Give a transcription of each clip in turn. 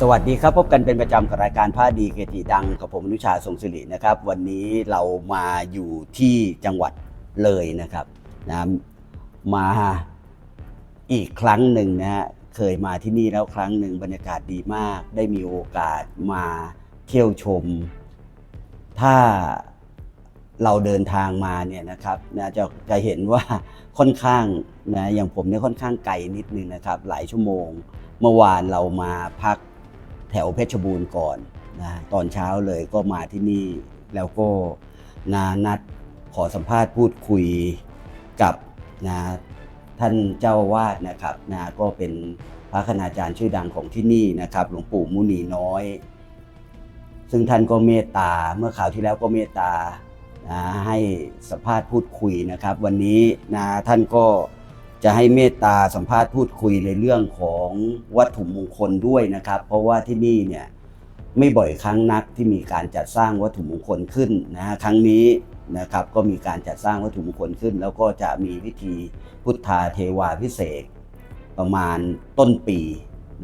สวัสดีครับ พบกันเป็นประจำกับรายการผ้าดีเกติดังกับผมอนุชาทรงศิรินะครับ วันนี้เรามาอยู่ที่จังหวัดเลยนะครับนะมาอีกครั้งหนึ่งนะฮะเคยมาที่นี่แล้วครั้งหนึ่งบรรยากาศดีมาก ได้มีโอกาสมาเที่ยวชม ถ้าเราเดินทางมาเนี่ยนะครับนะจะจะเห็นว่าค่อนข้างนะอย่างผมเนี่ยค่อนข้างไกลนิดนึงนะครับ หลายชั่วโมง เมื่อวานเรามาพัก แถวเพชรบูรณ์ก่อนนะตอนเช้าเลยก็มาที่นี่แล้วก็นานัดขอสัมภาษณ์พูดคุยกับนะท่านเจ้าวาสนะครับนะก็เป็นพระคณาจารย์ชื่อดังของที่นี่นะครับหลวงปู่มุนีน้อย ซึ่งท่านก็เมตตาเมื่อข่าวที่แล้วก็เมตตานะให้สัมภาษณ์พูดคุยนะครับ วันนี้นะท่านก็ จะให้เมตตาสัมภาษณ์พูดคุยในเรื่องของวัตถุมงคลด้วยนะครับ เพราะว่าที่นี่เนี่ยไม่บ่อยครั้งนักที่มีการจัดสร้างวัตถุมงคลขึ้นนะฮะครั้งนี้นะครับก็มีการจัดสร้างวัตถุมงคลขึ้น แล้วก็จะมีพิธีพุทธาเทวาพิเศษกประมาณต้นปี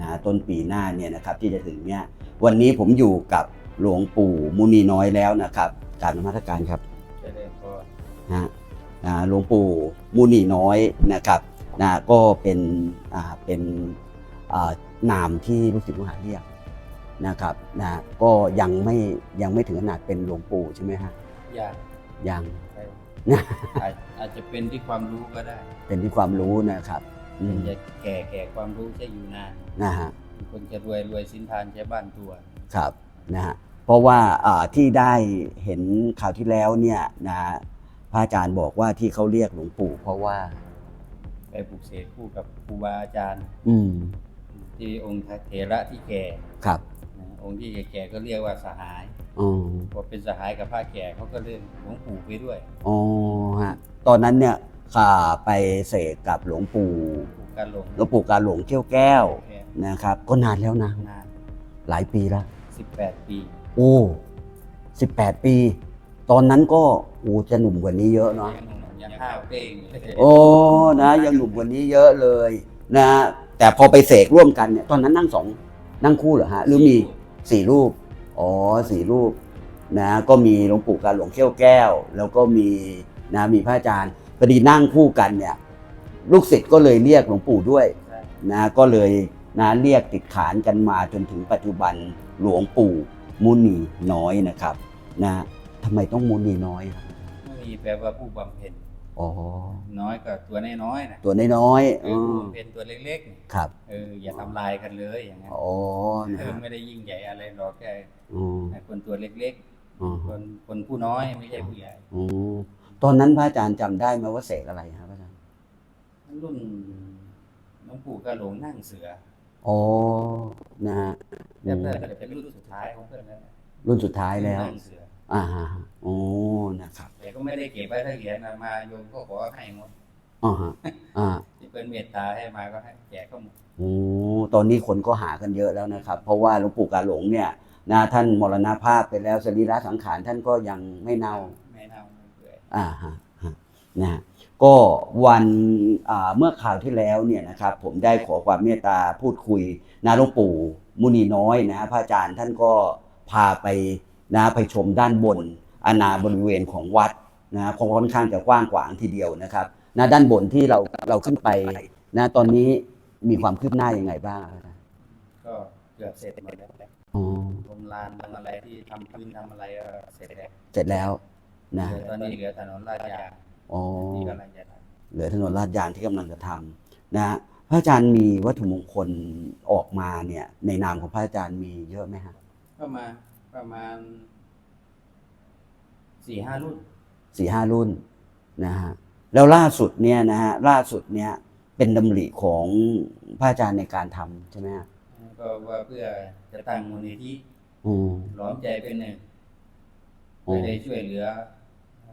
นะต้นปีหน้าเนี่ยนะครับที่จะถึงเนี่ยวันนี้ผมอยู่กับหลวงปู่มุนีน้อยแล้วนะครับกรารนมัสการครับเจริญพรนะฮะอ่าหลวงปู่มุนีน้อยนะครับ นะก็เป็นอ่าเป็นอ่านามที่ลูกศิษย์ลูกหาเรียกนะครับนะก็ยังไม่ยังไม่ถึงขนาดเป็นหลวงปู่ใช่ไหมฮะอยากยังไปนะอาจอาจจะเป็นที่ความรู้ก็ได้ เป็นที่ความรู้นะครับอืเป็นมจะแก่แก่ความรู้จะอยู่นานนะฮะบางคนจะรวยรวยสินทานใช้บ้านตัวครับนะฮะเพราะว่าอ่าที่ได้เห็นข่าวที่แล้วเนี่ยนะพระอาจารย์บอกว่าที่เขาเรียกหลวงปู่เพราะว่า ไปปลูกเสกคู่กับครูบาอาจารย์ อืมที่องค์เถระที่แก่ครับ นะองค์ที่แก่ๆก็เรียกว่าสหายอ๋อ พอเป็นสหายกับพระแก่เขาก็เรียกหลวงปู่ไปด้วยอ๋อฮะ ตอนนั้นเนี่ยข้าไปเสกกับหลวงปู่ปู่การหลงหลวงปู่การหลวงเที่ยวแก้วแก่นะครับ ก็นานแล้วนะ นานหลายปีแล้วสิบแปดปีโอ้สิบแปดปี ตอนนั้นก็โอ้จะหนุ่มกว่านี้เยอะเนาะยังหนุ่ม ยังห้าวเป้งเลยโอ้นะยังหนุ่มกว่านี้เยอะเลยนะแต่พอไปเสกร่วมกันเนี่ยตอนนั้นนั่งสองนั่งคู่เหรอฮะหรือมีสี่รูปอ๋อสี่รูปนะก็มีหลวงปู่การหลวงเขี้ยวแก้ว แล้วก็มีนะมีพระอาจารย์พอดีนั่งคู่กันเนี่ย ลูกศิษย์ก็เลยเรียกหลวงปู่ด้วยใช่นะก็เลยนะเรียกติดขานกันมาจนถึงปัจจุบันหลวงปู่มุนีน้อยนะครับนะทำไมต้องมุนีน้อยครับไม่มีแปลว่าผู้บำเพ็ญ อ๋อ น้อยก็ตัวน้อยๆนะตัวน้อยๆเออ๋อผู้อบำเพ็ญตัวเล็กๆนี่ครับเอออย่าทำลายกันเลยอย่างนั้นอ๋อนะเออฮะไม่ได้ยิ่งใหญ่อะไรหรอกแค่อ๋อคนตัวเล็กอ๋อๆคนคนผู้น้อยไม่ใช่ผู้ใหญ่อ๋อตอนนั้นพระอาจารย์จำได้ไหมว่าเสกอะไรครับพระอาจารย์รุ่นหลวงปู่กระโหลงนั่งเสืออ๋อนะฮะแต่เพื่อนจะเป็นรุ่นสุดท้ายของเพื่อนแล้วรุ่นสุดท้ายแล้ว นั่งเสือ อ่าฮะโอ้นะครับ แต่ก็ไม่ได้เก็บไว้ถ้าเหรียญนะมาโยมก็ขอให้หมดอ๋อฮะอ่าที่เป็นเมตตาให้มาก็ให้แจกก็หมดโอ้ตอนนี้คนก็หากันเยอะแล้วนะครับ เพราะว่าหลวงปู่กาหลงเนี่ยนะท่านมรณภาพไปแล้วสรีระสังขารท่านก็ยังไม่เน่าไม่เน่าไม่เปื่อยอ่าฮะฮะนะฮะก็วันอ่าเมื่อข่าวที่แล้วเนี่ยนะครับ ผมได้ขอความเมตตาพูดคุยนะหลวงปู่มุนีน้อยนะฮะพระอาจารย์ท่านก็พาไป นะไปชมด้านบนอาณาบริเวณของวัดนะค่อนข้างจะกว้างขวางทีเดียวนะครับนะด้านบนที่เราเราขึ้นไปนะตอนนี้มีความคืบหน้ายังไงบ้างครับก็เกือบเสร็จหมดแล้วอ๋อโรงลานทำอะไรที่ทำพื้นทำอะไรก็เสร็จแล้วเสร็จแล้วนะเหลือตอนนี้เหลือถนนลาดยางอ๋อที่กำลังจะทเหลือถนนลาดยางที่กำลังจะทำนะฮะพระอาจารย์มีวัตถุมงคลออกมาเนี่ยในนามของพระอาจารย์มีเยอะไหมฮะำก็มา ประมาณสี่ห้ารุ่นสี่ห้ารุ่นนะฮะแล้วล่าสุดเนี่ยนะฮะล่าสุดเนี่ยเป็นดำริของพระอาจารย์ในการทำใช่ไหมฮะก็ว่าเพื่อจะตั้งมูลนิธิอืมหลอมใจเป็นหนึ่งอ๋อไม่ได้ช่วยเหลือ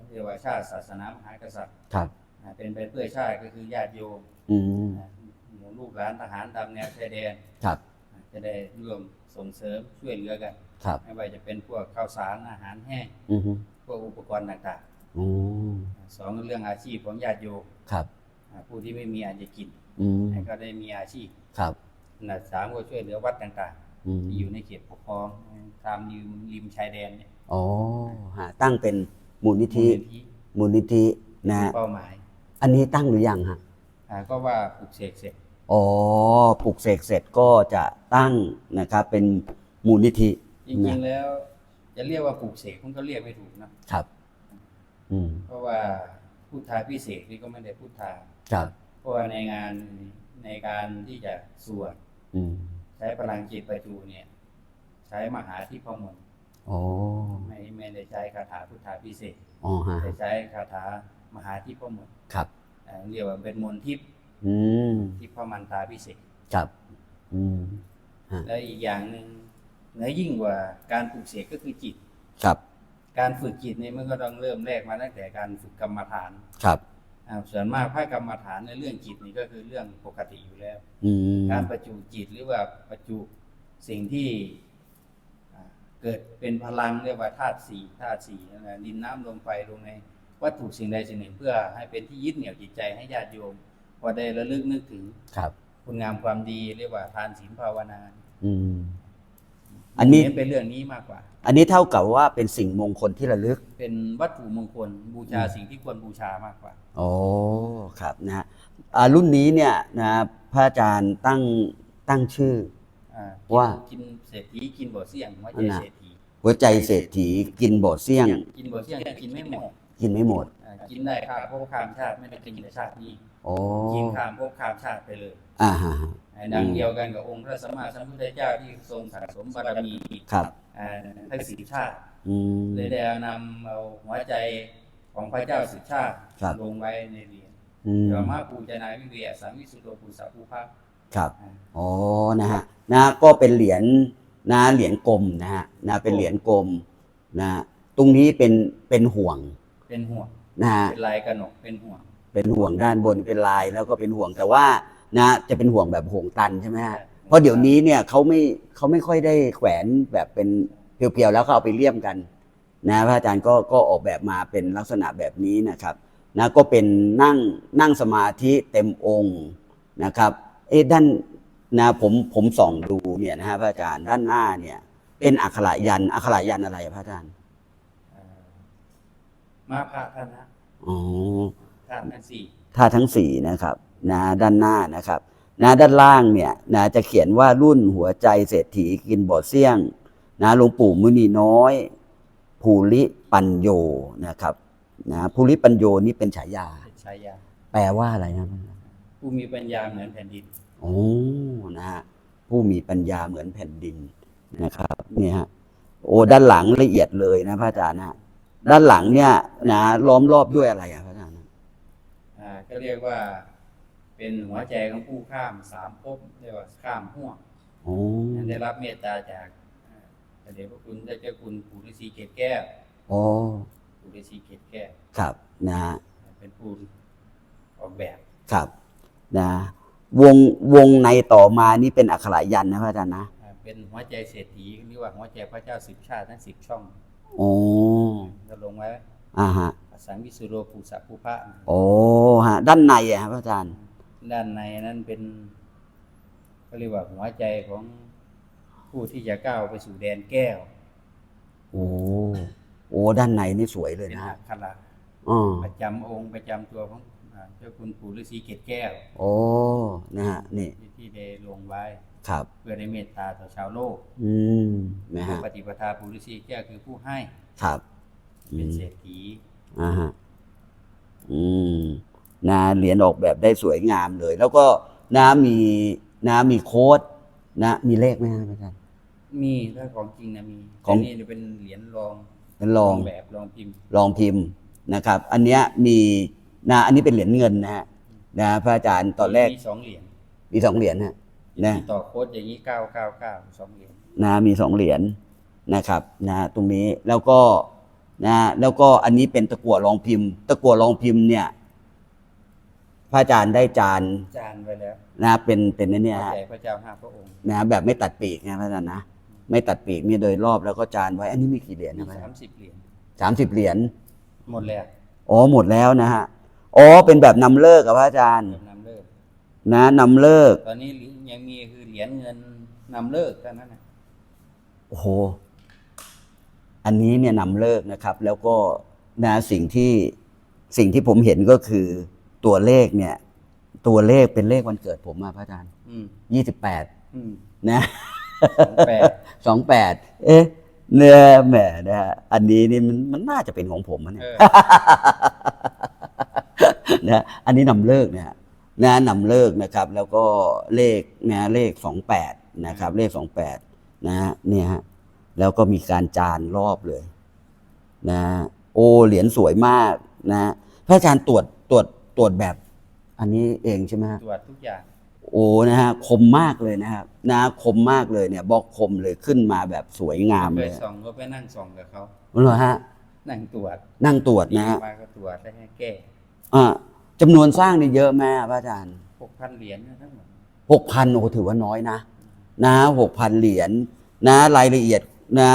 เรียกว่าชาติศาสนามหากษัตริย์ครับนะเป็นไปเพื่อชาติก็คือญาติโยมอืมนะหมู่ลูกหลานทหารตามแนวชายแดนครับนะ จะได้ร่วมส่งเสริมช่วยเหลือกัน ครับ ไม่ว่าจะเป็นพวกข้าวสารอาหารแห้งอือฮึพวกอุปกรณ์ต่างอืมๆสองเรื่องอาชีพของญาติโยมครับนะผู้ที่ไม่มีอาจจะกินอืมให้ก็ได้มีอาชีพครับนะสามก็ช่วยเหลือวัดต่างอืมที่อยู่ในเขตปกครองตามริมริมชายแดนเนี่ยอ๋อฮะตั้งเป็นมูลนิธิมูลนิธิมูลนิธินะฮะเป้าหมายอันนี้ตั้งหรือยังฮะอ่าก็ว่าปลูกเสกเสร็จ อ๋อปลูกเสกเสร็จก็จะตั้งนะครับเป็นมูลนิธิจริงๆแล้ว จะเรียกว่าปลูกเสกมันก็เรียกไม่ถูกนะครับ อืมเพราะว่าพุทธาพิเศษกนี่ก็ไม่ได้พุทธาครับ เพราะว่าในงานในการที่จะสวดอืมใช้พลังจิตประจูเนี่ย ใช้มหาที่พมลอ๋อไม่ไม่ได้ใช้คาถาพุทธาพิเศษกอ๋อฮะแต่ใช้คาถามหาที่พมลครับอ่าเรียกว่าเป็นมนต์ทิพย์ อืมทิพย์พมันตาพิเศษกครับ อืมฮะและอีกอย่างหนึ่งเหนือยิ่งกว่าการปลูกเสกก็คือจิต ครับ การฝึกจิตเนี่ยมันก็ต้องเริ่มแรกมาตั้งแต่การฝึกกรรมฐาน ครับอ่าส่วนมากภาคกรรมฐานในเรื่องจิตนี่ก็คือเรื่องปกติอยู่แล้วอืมการประจุจิตหรือว่าประจุสิ่งที่อ่าเกิดเป็นพลังเรียกว่าธาตุสี่ธาตุสี่นั่นแหละดินน้ำลมไฟลงในวัตถุสิ่งใดสิ่งหนึ่ง เพื่อให้เป็นที่ยึดเหนี่ยวจิตใจให้ญาติโยม พอได้ระลึกนึกถึงครับ คุณงามความดีเรียกว่าทานศีลภาวนาอืมอันนี้เน้เป็นเรื่องนี้มากกว่า อันนี้เท่ากับว่าเป็นสิ่งมงคลที่ระลึก เป็นวัตถุมงคลบูชาสิ่งที่ควรบูชามากกว่าโอ้ครับนะฮะอ่ารุ่นนี้เนี่ยนะพระอาจารย์ตั้งตั้งชื่ออ่ว่ากินเศรษฐีกินบ่อเสี่ยงหัวใจนั่นน่ะเศรษฐีหัวใจเศรษฐีกินบ่อเสี่ยง กินบ่อเสี่ยงกินไม่หมด กินไม่หมดอ่า กินได้ข้ามภพข้ามชาติไม่ได้กินแต่ชาตินี้โอ้กินข้ามภพข้ามชาติไปเลยอ่าฮะอ่าดังเดียวกันกับองค์พระสัมมาสัมพุทธเจ้าที่ทรงสะสมบารมีครับอ่าทั้งสิบชาติอืมเลยได้นำเอาหัวใจของพระเจ้าสิบชาติครับลงไว้ในเหรียญอืมเดี๋ยวมาปูจนาวิเวียสังวิสุทโธปุสัพพุภะครับอ่าอ๋อนะฮะนะก็เป็นเหรียญนะเหรียญกลมนะฮะนะเป็นเหรียญกลมนะตรงนี้เป็นเป็นห่วง เป็นห่วง นะฮะเป็นลายกระหนกเป็นห่วง เป็นห่วงด้านบนเป็นลายแล้วก็เป็นห่วงแต่ว่านะ จะเป็นห่วงแบบห่วงตันใช่ไหมฮะเพราะเดี๋ยวนี้เนี่ยเขาไม่เขาไม่ค่อยได้แขวนแบบเป็นเพียวๆแล้วก็เอาไปเลี่ยมกัน นะพระอาจารย์ก็ก็ออกแบบมาเป็นลักษณะแบบนี้นะครับนะก็เป็นนั่งนั่งสมาธิเต็มองค์นะครับ เอ๊ะด้านนะผมผมส่องดูเนี่ยนะฮะพระอาจารย์ด้านหน้าเนี่ย เป็นอักขระยันต์อักขระยันต์อะไรอะพระอาจารย์เอ่อ มาพระธนะอ๋อธาตุทั้งสี่ท่าตุทั้งสี่นะครับนะด้านหน้านะครับนะด้านล่างเนี่ยนะจะเขียนว่ารุ่นหัวใจเศรษฐีกินบ่อเสี่ยงนะหลวงปู่มุนีน้อย ภูริปัญโยนะครับนะภูริปัญโยนี่เป็นฉายาเป็นชายา แปลว่าอะไรนะผู้มีปัญญาเหมือนแผ่นดินโอ้นะฮะผู้มีปัญญาเหมือนแผ่นดินนะครับเนี่ยฮะโอ้ด้านหลังละเอียดเลยนะพระอาจารย์นะ ด้านหลังเนี่ยนะล้อมรอบด้วยอะไรอะพระอาจารย์อ่าก็เรียกว่าเป็นหัวใจของผู้ข้ามสามภพเรียกว่าข้ามห่วงโอ้ได้รับเมตตาจากอ่าพระเดชพระคุณได้เจ้าคุณปู่ฤาษีเกศแก้วโอ้ปู่ฤาษีเกศแก้วครับนะฮะเป็นผู้ออกแบบครับนะวงวงในต่อมานี่เป็นอักขระยันต์นะพระอาจารย์นะอ่าเป็นหัวใจเศรษฐีหรือว่าหัวใจพระเจ้าสิบชาติทั้งสิบช่อง โอ้ก็ลงไว้อ่าฮะสังวิสุโรปุสัพพุพะโอ้ฮะ ด้านในอะครับพระอาจารย์ ด้านในนั้นเป็นก็เรียกว่าหัวใจของผู้ที่จะก้าวไปสู่แดนแก้ว โอ้โอ้ด้านในนี่สวยเลยเป็นนะอัฮะกขระอ๋อประจำองค์ประจำตัวของอ่าเจ้าคุณปู่ฤาษีเกศแก้ว โอ้นะฮะนี่ที่ที่ได้ลงไว้ ครับ เพื่อได้เมตตาต่อชาวโลก อืมนะฮะปฏิปทาปู่ฤาษีแก้วคือผู้ให้ ครับอืเป็นมเศรษฐีอ่าฮะอืมนะเหรียญออกแบบได้สวยงามเลย แล้วก็นะมีนะมีโค้ดนะมีเลขไหมครับอาจารย์มีถ้าของจริงนะมีของแต่นี่เป็นเหรียญรองเป็นลองแบบรองพิมพ์ลองพิมพ์นะครับ อันเนี้ยมีนะอันนี้เป็นเหรียญเงินนะฮะนะพระอาจารย์ตอนแรกมีสองเหรียญมีสองเหรียญฮะ นะที่ต่อโค้ดอย่างนี้เก้าเก้าเก้าสองเหรียญนะมีสองเหรียญนะครับนะตรงนี้แล้วก็นะแล้วก็อันนี้เป็นตะกั่วรองพิมพ์ ตะกั่วรองพิมพ์เนี่ยพระอาจารย์ได้จานจานไว้แล้วนะเป็นเป็นอันเนี้ยพระฮะใจพระเจ้าห้าพระองค์นะแบบไม่ตัดปีกนะพระอาจารย์นะไม่ตัดปีกมีโดยรอบแล้วก็จานไว้อันนี้มีกี่เหรียญมีนะพระอาสาจามรย์สิบเหรียญสามสิบเหรียญหมดแล้วอ๋อหมดแล้วนะฮะอ๋อเป็นแบบนำเลิกกับพระอาจารย์เริ่มนำเลิก นะนำเลิก ตอนนี้ยังมีคือเหรียญเงินนำเลิกเท่านั้นนะโอ้โห อันนี้เนี่ยนำเลิกนะครับ แล้วก็นะสิ่งที่สิ่งที่ผมเห็นก็คือตัวเลขเนี่ย ตัวเลขเป็นเลขวันเกิดผมอะพระอาจารย์อืมยี่สิบแปดอืมนะแปดสองแปดเอ๊ะเนื้อแหมนะฮะอันนี้นี่มันมันน่าจะเป็นของผมอะเนี่ยเออนะอันนี้นำเลิกนะฮะ นะนำเลิกนะครับ แล้วก็เลขนะเลขสองแปดนะครับ เลขสองแปดนะฮะเนี่ยฮะแล้วก็มีการจานรอบเลยนะโอ้เหรียญสวยมากนะพระอาจารย์ตรวจตรวจตรวจแบบ อันนี้เองใช่ไหมฮะตรวจทุกอย่าง โอ้นะฮะคมมากเลยนะครับนะคมมากเลยเนี่ยบอกคมเลยขึ้นมาแบบสวยงามเคเลยยส่องก็ไปนั่งส่องกับเขาเหรอฮะนั่งตรวจนั่งตรวจนะฮะมาก็ตรวจแล้วให้แก้ อ่า จำนวนสร้างนี่เยอะไหมพระอาจารย์หกพันเหรียญนะทั้งหมดหกพันโอ้โหถือว่าน้อยนะ นะหกพันเหรียญนะ รายละเอียดนะ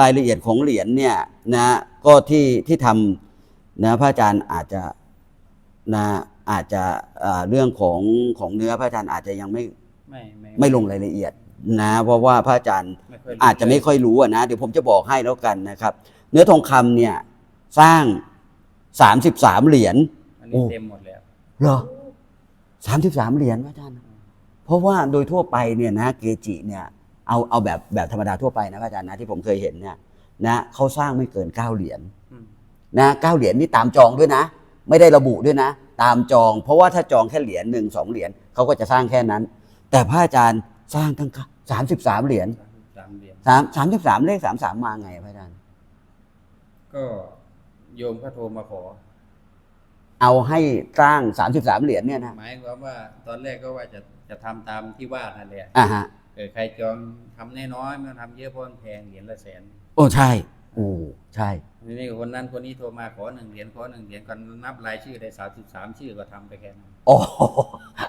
รายละเอียดของเหรียญเนี่ยนะก็ที่ที่ทำนะพระอาจารย์อาจจะนะอาจจะอ่าเรื่องของของเนื้อพระอาจารย์อาจจะยังไม่ไม่ไม่ไม่ลงรายละเอียดนะเพราะว่าพระอาจารย์ไม่ค่อยรู้อาจจะไม่ค่อยรู้อะนะเดี๋ยวผมจะบอกให้แล้วกันนะครับ เนื้อทองคำเนี่ยสร้างสามสิบสามเหรียญอัน โอ้นี้เต็มหมดแล้วเหรอสามสิบสามเหรียญพระอาจารย์ เพราะว่าโดยทั่วไปเนี่ยนะเกจิเนี่ยเอาเอาแบบแบบธรรมดาทั่วไปนะพระอาจารย์นะที่ผมเคยเห็นเนี่ยนะเขาสร้างไม่เกินเก้าเหรียญอืมนะเก้าเหรียญนี่ตามจองด้วยนะ ไม่ได้ระบุด้วยนะ ตามจอง เพราะว่าถ้าจองแค่เหรียญหนึ่งสองเหรียญเขาก็จะสร้างแค่นั้น แต่พระอาจารย์สร้างทั้งสามสิบสามเหรียญสามเหรียญสามสามสิบสามเลขสามสามมาไงพระอาจารย์ก็โยมก็โทรมาขอ เอาให้สร้างสามสิบสามเหรียญเนี่ยนะหมายความว่าตอนแรกก็ว่าจะจะทำตามที่ว่านั่นแหละอ่าฮะเออใครจองทำน้อยๆไมันทำเยอะเพราะมันแพงเหรียญละแสน โอ้ใช่โอ้ใช่ทีนี้คนนั้นคนนี้โทรมาขอหนึ่งเหรียญขอหนึ่งเหรียญก่อนนับรายชื่อได้สามสิบสามชื่อก็ทำไปแค่นั้นโอ้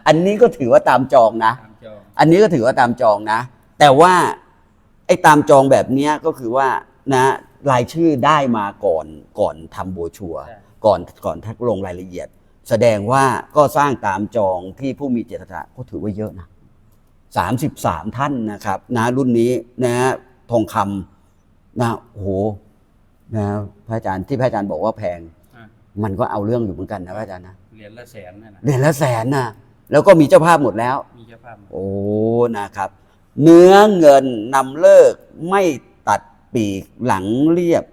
อันนี้ก็ถือว่าตามจองนะตามจองอันนี้ก็ถือว่าตามจองนะ แต่ว่าไอ้ตามจองแบบเนี้ยก็คือว่านะรายชื่อได้มาก่อนก่อนทำโบรชัวร์ใช่ ก่อนก่อนทักลงรายละเอียด แสดงว่าก็สร้างตามจองที่ผู้มีเจตนาก็ถือว่าเยอะนะสามสิบสามท่านนะครับนะรุ่นนี้นะทองคำนะโอ้โหนะพระอาจารย์ที่พระอาจารย์บอกว่าแพงอะมันก็เอาเรื่องอยู่เหมือนกันนะพระอาจารย์นะเหรียญละแสนนั่นนะเดือนละแสนนะแล้วก็มีเจ้าภาพหมดแล้ว มีเจ้าภาพหมดโอ้นะครับ เนื้อเงินนำเลิกไม่ตัดปีกหลังเรียบ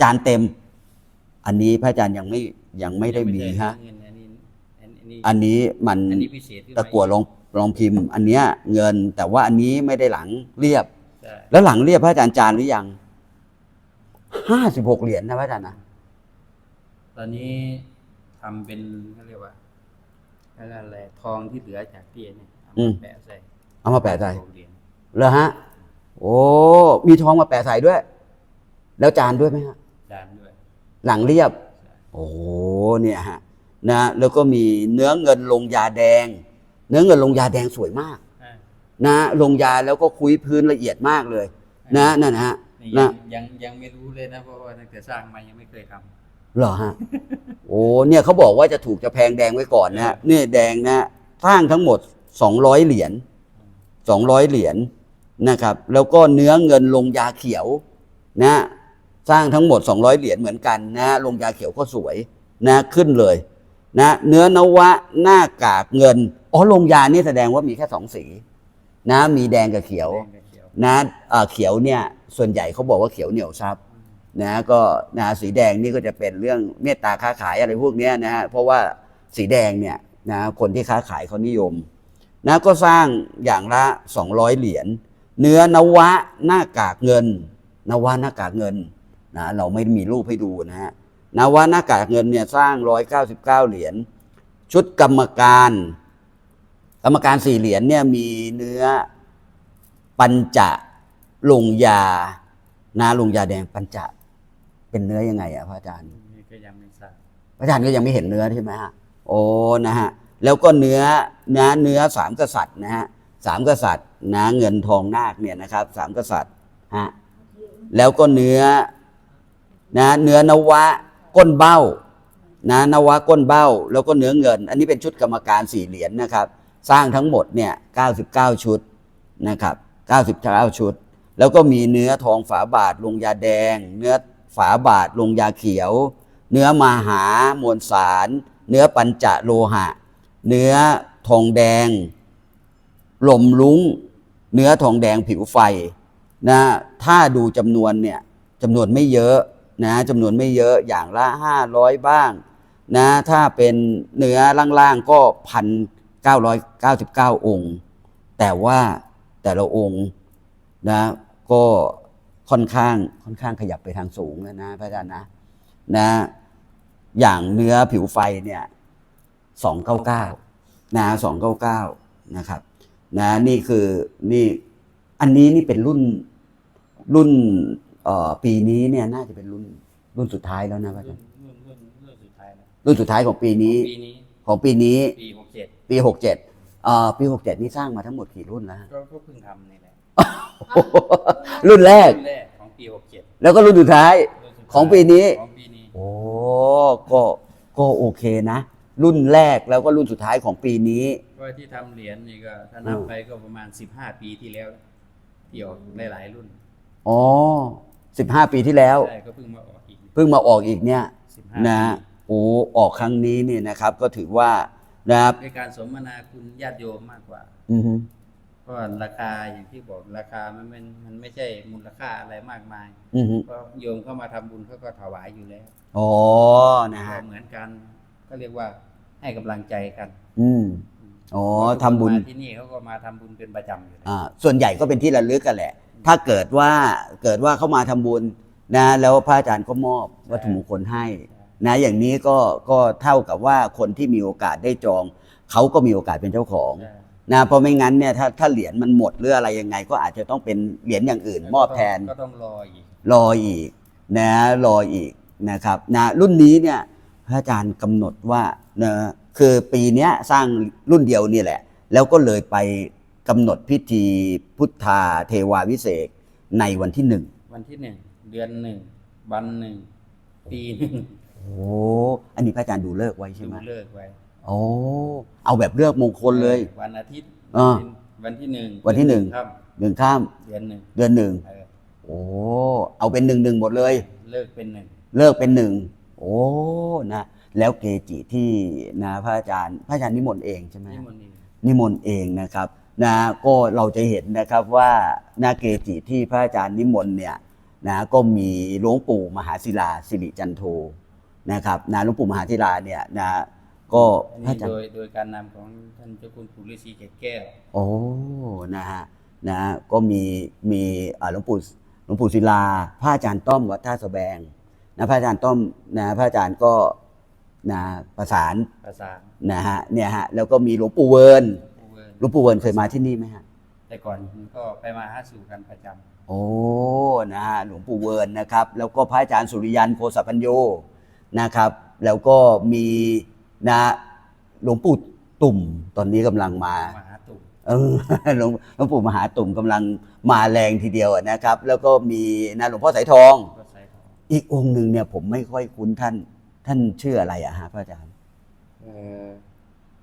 จานเต็ม อันนี้พระอาจารย์ยังไม่ยังไม่ได้มีฮะ เงินอันนี้อันนี้อันนี้มันอันนี้พิเศษขึ้นมาตะกัวลองลองพิมพ์ อันเนี้ยเงินแต่ว่าอันนี้ไม่ได้หลังเรียบ ใช่แล้วหลังเรียบพระอาจารย์จานหรือยังห้าสิบหกเหรียญนะพระอาจารย์นะตอนนี้ทำเป็นเขาเรียกว่าอะไรทองที่เหลือจากที่เนี่ยเอามาแปะใส่เอามาแปะใส่โรงเหรียญเหรอฮะ โอ้มีทองมาแปะใส่ด้วย แล้วจานด้วยไหมฮะจานด้วย หลังเรียบ โอ้โหเนี่ยฮะนะแล้วก็มีเนื้อเงินลงยาแดง เนื้อเงินลงยาแดงสวยมากอ่านะลงยาแล้วก็คุยพื้นละเอียดมากเลย นะนั่นนะฮะนี่นะยังยังยังไม่รู้เลยนะเพราะว่าตั้งแต่สร้างมายังไม่เคยทำเหรอฮะโอ้เนี่ยเขาบอกว่าจะถูกจะแพงแดงไว้ก่อนนะฮะเนี่ยแดงนะสร้างทั้งหมด200เหรียญ200เหรียญนะครับ แล้วก็เนื้อเงินลงยาเขียวนะ สร้างทั้งหมด 200 เหรียญเหมือนกันนะลงยาเขียวก็สวยนะขึ้นเลยนะเนื้อนวะหน้ากากเงินอ๋อลงยานี่แสดงว่ามีแค่สองสีนะมีแดงกับเขียวนะเขียวเนี่ยส่วนใหญ่เขาบอกว่าเขียวเหนียวซับนะก็นะสีแดงนี่ก็จะเป็นเรื่องเมตตาค้าขายอะไรพวกนี้นะฮะเพราะว่าสีแดงเนี่ยนะคนที่ค้าขายเขานิยมนะก็สร้างอย่างละ 200 เหรียญเนื้อนวะหน้ากากเงิน นวะหน้ากากเงิน นะเราไม่มีรูปให้ดูนะฮะนวะหน้ากากเงินเนี่ยสร้าง 199 เหรียญชุดกรรมการ กรรมการสี่เหรียญเนี่ยมีเนื้อปัญจะลงยานาลงยาแดงปัญจะเป็นเนื้อยังไงอะพระอาจารย์นี่ก็ยังไม่ทราบพระอาจารย์ก็ยังไม่เห็นเนื้อใช่ไหมฮะโอ้นะฮะแล้วก็เนื้อเนื้อเนื้อสามกษัตริย์นะฮะสามกษัตริย์นะเงินทองนาคเนี่ยนะครับสามกษัตริย์ฮะแล้วก็เนื้อ นะเนื้อนวะก้นเบ้านะนวะก้นเบ้าแล้วก็เนื้อเงิน อันนี้เป็นชุดกรรมการสี่เหรียญนะครับ สร้างทั้งหมดเนี่ย99ชุดนะครับ99ชุด แล้วก็มีเนื้อทองฝาบาทลงยาแดง เนื้อฝาบาทลงยาเขียว เนื้อมาหามวลสาร เนื้อปัญจโลหะ เนื้อทองแดงลมลุงเนื้อทองแดงผิวไฟนะถ้าดูจำนวนเนี่ยจำนวนไม่เยอะ นะจำนวนไม่เยอะอย่างละ 500 บ้างนะถ้าเป็นเนื้อล่างๆก็พันเก้าร้อยเก้าสิบเก้าองค์ แต่ว่าแต่ละองค์นะก็ค่อนข้างค่อนข้างขยับไปทางสูงแล้วนะพระอาจารย์นะนะอย่างเนื้อผิวไฟเนี่ยสองเก้าเก้านะสองเก้าเก้านะครับนะนี่คือนี่อันนี้นี่เป็นรุ่นรุ่น เอ่อปีนี้เนี่ยน่าจะเป็นรุ่นรุ่นสุดท้ายแล้วนะพระอาจารุ่รนย์รุ่นรุ่นรุ่นสุดท้ายแล้วรุ่นสุดท้ายของปีนี้ปีนี้ของปีนี้ปีหกเจ็ดปีหกเจ็ดเอ่อปีหกเจ็ดนี่สร้างมาทั้งหมดกี่รุ่นแล้วฮะก็ก็เพิ่งทำนี่แหละรุ่นแรก รุ่นแรกของปีหกเจ็ดแล้วก็รุ่นสุดท้ายของปีนี้ ของปีนี้ โอ้ก็ก็โอเคนะ รุ่นแรกแล้วก็รุ่นสุดท้ายของปีนี้ว่าที่ทำเหรียญนี่ก็ถ้านับไปก็ประมาณสิบห้าปีที่แล้วที่ออกหลายๆรุ่น อ๋อ สิบห้าปีที่แล้ว ใช่ก็เพิ่งมาออกอีก เพิ่งมาออกอีกเนี่ยสิบห้านะโอ้ออกครั้งนี้เนี่ยนะครับ ก็ถือว่านะครับในการสมนาคุณญาติโยมมากกว่า อือฮึเพราะว่าราคาอย่างที่บอกราคามันมันมันไม่ใช่มูลค่าอะไรมากมายอือฮึเพราะโยมเข้ามาทำบุญเขาก็ถวายอยู่แล้วอ๋อนะก็ฮะเหมือนกันก็เรียกว่าให้กำลังใจกันอืมอ๋อทำบุญมาที่นี่เขาก็มาทำบุญเป็นประจำอยู่แล้ว อ่าส่วนใหญ่ก็เป็นที่ระลึกกันแหละ ถ้าเกิดว่าเกิดว่าเข้ามาทำบุญนะแล้วพระอาจารย์ก็มอบวัตถุมงคลให้นะอย่างนี้ก็ก็เท่ากับว่าคนที่มีโอกาสได้จอง เขาก็มีโอกาสเป็นเจ้าของใช่นะเพราะไม่งั้นเนี่ยถ้าถ้าเหรียญมันหมดหรืออะไรยังไง ก็อาจจะต้องเป็นเหรียญอย่างอื่น มอบแทนก็ต้องรออีกรออีกนะรออีกนะครับนะรุ่นนี้เนี่ยพระอาจารย์กำหนดว่านะคือปีเนี้ยสร้างรุ่นเดียวนี่แหละ แล้วก็เลยไป กำหนดพิธีพุทธาเทวาวิเศษกในวันที่หนึ่งวันที่หนึ่งเดือนหนึ่งวันหนึ่งปีหนึ่งโอ้อันนี้พระอาจารย์ดูเลิกษ์ไว้ใช่ดูไหมเลิกไว้โอ้เอาแบบเลือกมงคลเลย วันอาทิตย์อ่าวันที่หนึ่งวันที่หนึ่ง ครับหนึ่งข้ามเดือนหนึ่งเดือนหนึ่งเออโอ้เอาเป็นหนึ่งหนึ่งหมดเลย เลิกเป็นหนึ่งเลิกเป็นหนึ่งโอ้นะแล้วเกจิที่นะพระอาจารย์ พระอาจารย์นิมนต์เองใช่ไหม นี่มันนี่นิมนต์เองนะครับ นะก็เราจะเห็นนะครับว่านาเกจิที่พระอาจารย์นิมนต์เนี่ยนะก็มีหลวงปู่มหาศิลาสิริจันโทนะครับนะหลวงปู่มหาศิลาเนี่ยนะก็อันพระนี้อาจารโดย์ยโดยการนำของท่านเจ้าคุณปู่ฤาษีเกศแก้วโอ้นะฮะนะก็มีมีอ่าหลวงปู่หลวงปู่ศิลา พระอาจารย์ต้อมวัดท่าสะแบงนะพระอาจารย์ต้อมนะพระอาจารย์ก็นะประสานภาษานะฮะเนี่ยฮะแล้วก็มีหลวงปู่เวิร์นผู้เวิร์น หลวงปู่เวิร์นเคยมาที่นี่ไหมฮะ แต่ก่อนก็ไปมาหาสู่กันประจำโอ้ นะฮะ หลวงปู่เวิร์นนะครับ แล้วก็พระอาจารย์สุริยันโคสปัญโยนะครับ แล้วก็มีนะหลวงปู่ตุ่มตอนนี้กำลังมามหาตุ่มเออหลวงหลวงปู่มหาตุ่มกำลังมาแรงทีเดียวนะครับ แล้วก็มีนะหลวงพ่อสายทอง ก็ใส่ทองอีกองค์หนึ่งเนี่ยผมไม่ค่อยคุ้นท่าน ท่านชื่ออะไรอะฮะพระอาจารย์ เอ่อ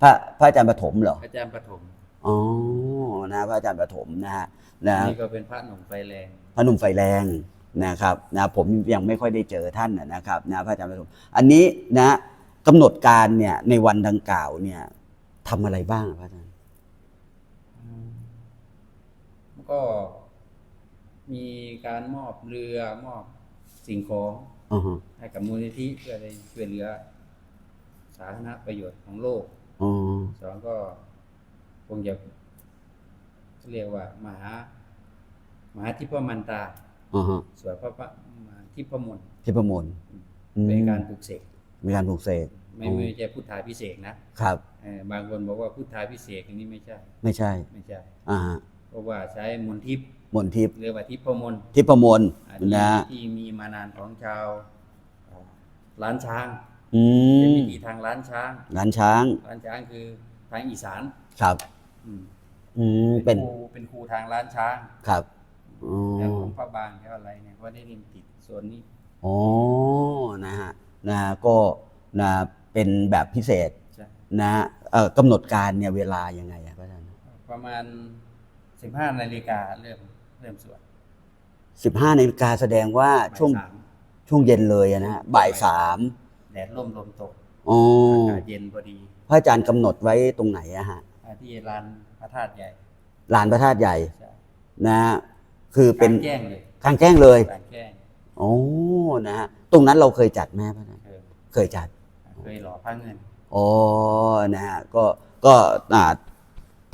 พระพระอาจารย์ปฐมเหรออาจารย์ปฐม อ๋อนะพระอาจารย์ปฐมนะฮะนะนี่ก็เป็นพระหนุ่มไฟแรงพระหนุ่มไฟแรงนะครับนะผมยังไม่ค่อยได้เจอท่านนะนะครับนะพระอาจารย์ประสมอันนี้นะกำหนดการเนี่ยในวันดังกล่าวเนี่ยทำอะไรบ้างอะพระอาจารย์ก็มีการมอบเรือมอบสิ่งของอ๋อฮะให้กับมูลนิธิเพื่อได้ช่วยเหลือสาธารณประโยชน์ของโลกอ๋อสองก็ คงจะเรียกว่า มหามหาทิพมันตราอ๋อฮะสวดพระพระมหาทิพมนต์ที่ประมวลอืมเป็นการปลุกเสกมีการปลูกเสก ไม่อ๋อ ไม่ใช่พุทธาพิเศษกนะครับ เออบางคนบอกว่าพุทธาพิเศษกอันนี้ไม่ใช่ ไม่ใช่ ไม่ใช่ อ่าฮะเพราะว่าใช้มนต์ทิพย์มนทิพย์เรียกว่าทิพมนต์ทิพประมวลอ่าที่นะที่มีมานานของชาวล้านช้างอืเป็นมพิธีทางล้านช้าง งานช้าง ล้านช้างคือทางอีสาน ครับ อืมอืมเป็นครูเป็นครูทางล้านช้างครับอ๋อแถวของพระบางแถวอะไรเนี่ยก็ได้เรียนติดส่วนนี้อ๋อนะฮะนะฮะก็นะเป็นแบบพิเศษใช่นะเอ่อกำหนดการเนี่ยเวลายังไงอะพระอาจารย์ประมาณสิบห้านาฬิกาเริ่มเริ่มสวดสิบห้านาฬิกาแสดงว่าช่วงบ่ายสามช่วงเย็นเลยอะนะฮะบ่ายสามแดดร่มลมตกอ๋ออากาศเย็นพอดี พระอาจารย์กำหนดไว้ตรงไหนอะฮะอ่า ที่ลานพระธาตุใหญ่ลานพระธาตุใหญ่ใช่นะฮะคือเป็นกลางแจ้งเลยกลางแจ้งเลยกลางแจ้งโอ้นะฮะตรงนั้นเราเคยจัดไหมพระอาจารย์เออเคยจัด เคยหล่อพระเงินอ๋อนะฮะก็ก็อ่า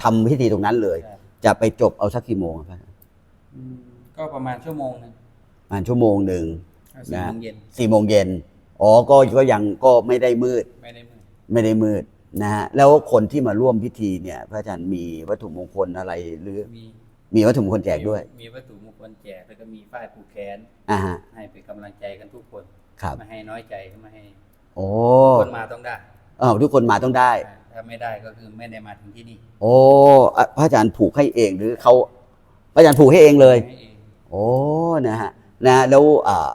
ทำพิธีตรงนั้นเลยใช่จะไปจบเอาสักกี่โมงครับพระอาจารย์อืมก็ประมาณชั่วโมงหนึงประมาณชั่วโมงหนึ่งสี่นะโมงเย็นสี่โมงเย็นอ๋อก็ก็ยังก็ไม่ได้มืด ไม่ได้มืดไม่ได้มืด นะฮะแล้วคนที่มาร่วมพิธีเนี่ย พระอาจารย์มีวัตถุมงคลอะไรหรือ มีมีวัตถุมงคลแจกด้วย มีวัตถุมงคลแจกแล้วก็มีป้ายผูกแขนอ่าฮะให้เป็นกำลังใจกันทุกคนครับไม่ให้น้อยใจไม่ให้โอ้คนมาต้องได้เออทุกคนมาต้องได้อ่าถ้าไม่ได้ก็คือไม่ได้มาถึงที่นี่ โอ้อะพระอาจารย์ผูกให้เองหรือเขาพระอาจารย์ผูกให้เองเลยให้เองโอ้นะฮะนะแล้วอ่า